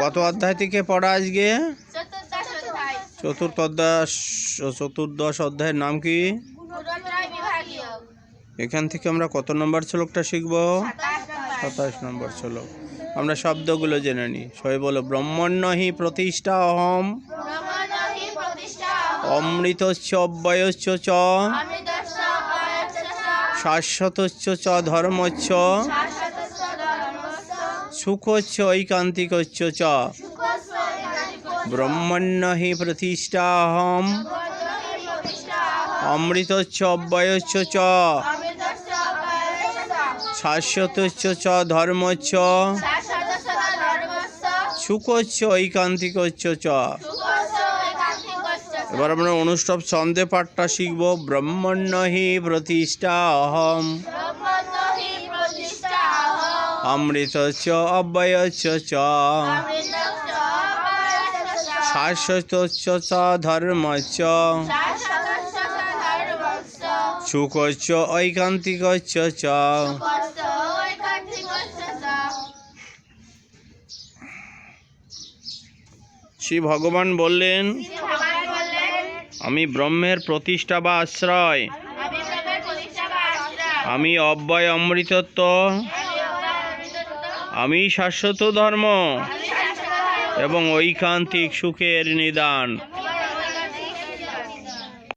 কত অধ্যায় থেকে পড়া আজকে? চতুর্দশ অধ্যায় চতুর্দশ অধ্যায়ের নাম কি? এখান থেকে আমরা কত নম্বর শ্লোকটা শিখব? সাতাশ নম্বর শ্লোক। আমরা শব্দগুলো জেনে নিই। সবাই বলো ব্রহ্মণ্য হি প্রতিষ্ঠা অহম অমৃতস্য অব্যয়স্য চ শাশ্বতস্য চ ধর্মস্য সুখস্য ঐকান্তিকস্য চ। ব্রহ্মণ্য হি প্রতিষ্ঠা অহম ব্রহ্মণহি প্রতিষ্ঠা অমৃতস্য অব্যয়স্য চ শাশ্বতস্য চ ধর্মস্য চ। এবার আমরা অনুষ্ঠব ছন্দে পাঠটা শিখব। ব্রহ্মণ্য হি প্রতিষ্ঠা অমৃতস্য চ অয়চ্ছ শাশ্বতস্য চ ধর্মস্য শাশ্বতস্য ধর্মস্য সুখস্য ঐকান্তিকস্য চ সুখস্য শ্রী ভগবান বললেন আমি ব্রহ্মের প্রতিষ্ঠা বা আশ্রয়। আমি অব্যয় অমৃতত্ব। আমি শাশ্বত ধর্ম এবং ঐকান্তিক সুখের নিদান।